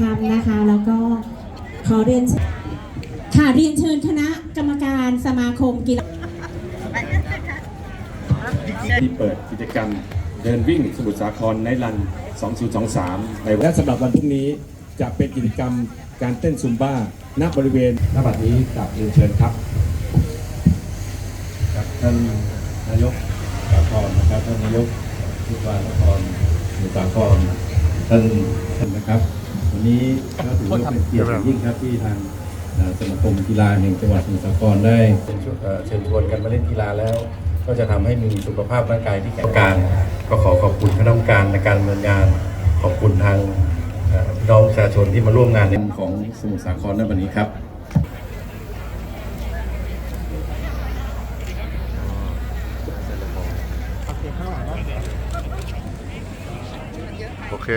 ทำนะคะ แล้วก็ขอเรียนเชิญค่ะเรียนเชิญคณะกรรมการสมาคมกีฬาที่เปิดกิจกรรมเดินวิ่งสมุทรสาครในรัน 2023 ในวันและสำหรับวันพรุ่งนี้จะเป็นกิจกรรมการเต้นซุมบ้าณบริเวณหน้าบัดนี้กลับเรียนเชิญครับครับท่านนายกสาครนะครับท่านนายกเทศบาลนครสมุทรสาครท่านท่านนะครับ วันนี้ก็ถือว่าเป็นเกียรติอย่างยิ่งครับที่ทางสมาคมกีฬาแห่งจังหวัดสมุทรสาครได้เชิญชวนเชิญชวนกันมาเล่นกีฬาแล้ว ก็จะทำให้มีสุขภาพร่างกายที่แข็งแรงก็ขอขอบคุณคณะกรรมการในการดำเนินงานขอบคุณทางน้องประชาชนที่มาร่วมงานในของสมุทรสาครในวันนี้ครับโอเค